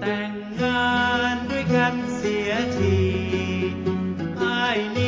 แต่งงานด้วยกันเสียทีอ้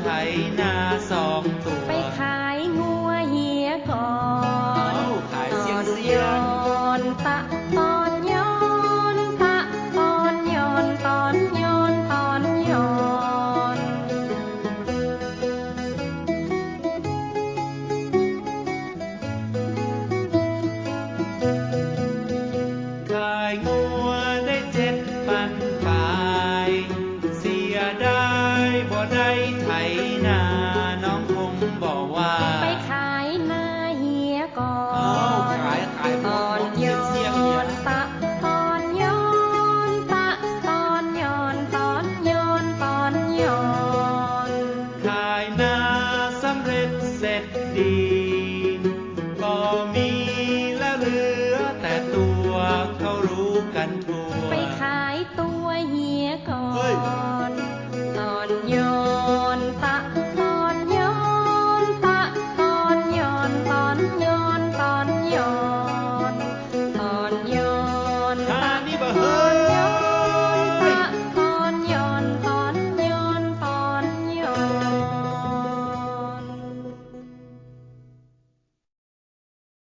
ไถนาสองตัวไปขายงัวเหียก่อนขายเสียงเสียงนตะตอนย้อนตะตอนย้อนตอนย้อนตอนย้อนขายงัว ไรไถนา น้องคงบอกว่า ไปขายนาเฮียก่ออานขายขายตอนย้อนตะตอนย้อนตะตอนย้อนตอนย้อนตอนย้อนขายนาสำเร็จเสร็จดี